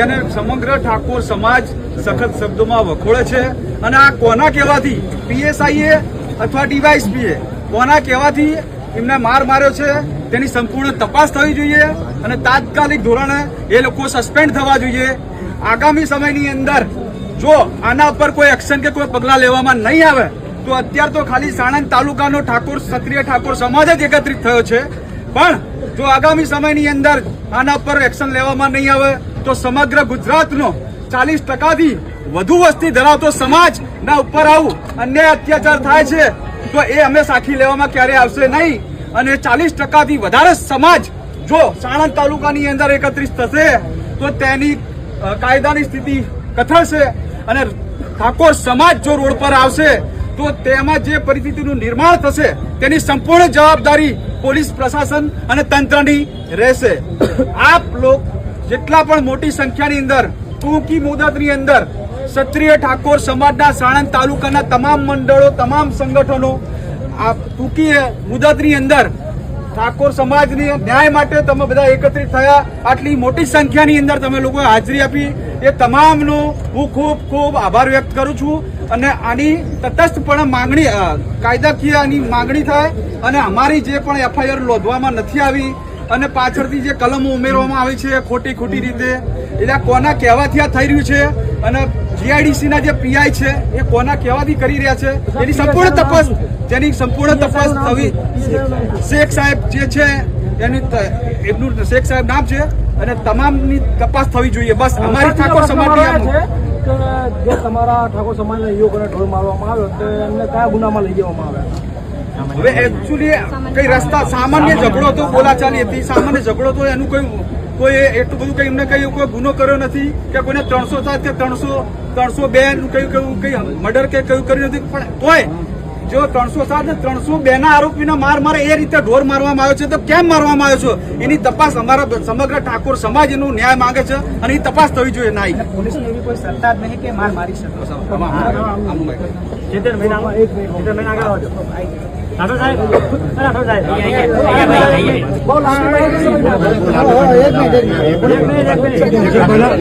તેને સમગ્ર ઠાકોર સમાજ સખત શબ્દોમાં વખોળે છે. અને આ કોના કહેવાથી? પીએસઆઈએ અથવા ડીવાયસપીએ? કોના કહેવાથી એમને માર માર્યો છે? તેની સંપૂર્ણ તપાસ થવી જોઈએ અને તાત્કાલિક ધોરણે એ લોકો સસ્પેન્ડ થવા જોઈએ. આગામી સમયની અંદર જો આના પર કોઈ એક્શન કે કોઈ પગલાં લેવામાં નહીં આવે, તો અત્યાર તો ખાલી સાણંદ તાલુકાનો ઠાકોર સક્રિય ઠાકોર સમાજ જ એકત્રિત થયો છે. પણ જો આગામી સમયની અંદર આના પર એક્શન લેવામાં નહીં આવે તો સમગ્ર ગુજરાતનો ચાલીસ ટકાથી વધુ વસ્તી ધરાવતો સમાજ ના ઉપર આવું અન્યાય અત્યાચાર થાય છે, તો એ અમે સાખી લેવામાં ક્યારે આવશે નહીં? અને ચાલીસ ટકાથી વધારે સમાજ જો સાણંદ તાલુકાની અંદર એકત્રિત થશે, તો તેની કાયદાની સ્થિતિ કથળશે અને ઠાકોર સમાજ જો રોડ પર આવશે, તો તેમાં જે પરિસ્થિતિનું નિર્માણ થશે, તેની સંપૂર્ણ જવાબદારી પોલીસ પ્રશાસન અને તંત્રની રહેશે. આપ લોક જેટલા પણ મોટી સંખ્યાની અંદર, ટૂંકી મુદતની અંદર, ક્ષત્રિય ઠાકોર સમાજના સાણંદ તાલુકાના તમામ મંડળો, તમામ સંગઠનો, આ ટૂંકી મુદતની અંદર ઠાકોર સમાજની ન્યાય માટે તમે બધા એકત્રિત થયા. આટલી મોટી સંખ્યાની અંદર તમે લોકોએ હાજરી આપી. એ તમામનો હું ખૂબ ખૂબ આભાર વ્યક્ત કરું છું. અને આની તટસ્થપણે માંગણી કાયદાકીય આની માંગણી થાય. અને અમારી જે પણ એફઆઈઆર નોંધવામાં નથી આવી અને પાછળથી જે કલમો ઉમેરવામાં આવી છે ખોટી ખોટી રીતે એટલે કોના કહેવાથી આ થઈ રહ્યું છે? અને જીઆઈડીસી ના જે પીઆઈ છે એ કોના કહેવાથી કરી રહ્યા છે? એની સંપૂર્ણ તપાસ જેની સંપૂર્ણ તપાસ થવી શેખ સાહેબ જે છે એની એમનું શેખ સાહેબ નામ છે અને તમામની તપાસ થવી જોઈએ. બસ અમારી ઠાકોર સમાજની આ છે જે તમારા ઠાકોર સમાજના યુવકોને ઢોર મારવામાં આવ્યો તો એમને કયા ગુનામાં લઈ જવામાં આવ્યા હવે એકચ્યુઅલી કઈ રસ્તા સામાન્ય ઝઘડો તો બોલાચાલી હતી, સામાન્ય ઝઘડો તો એનું કોઈ કોઈ એટલું બધું કઈ એમને કઈ કોઈ ગુનો કર્યો નથી કે કોઈને ત્રણસો સાત કે ત્રણસો ત્રણસો બે નું કઈ, કયું કઈ મર્ડર કે કયું કર્યું નથી, પણ તોય જો ત્રણસો સાત ને ત્રણસો બે ના આરોપીના માર મારે એ રીતે ઢોર મારવામાં આવ્યો છે તો કેમ મારવામાં આવ્યો છે એની તપાસ અમારા સમગ્ર ઠાકોર સમાજ એનું ન્યાય માંગે છે અને એ તપાસ થવી જોઈએ નાઈ પોલીસ એવી કોઈ સત્તા જ નહીં કે માર મારી શકે આમાં ચેતન એક મહિના આગળ આવજો રાઠોડ સાહેબ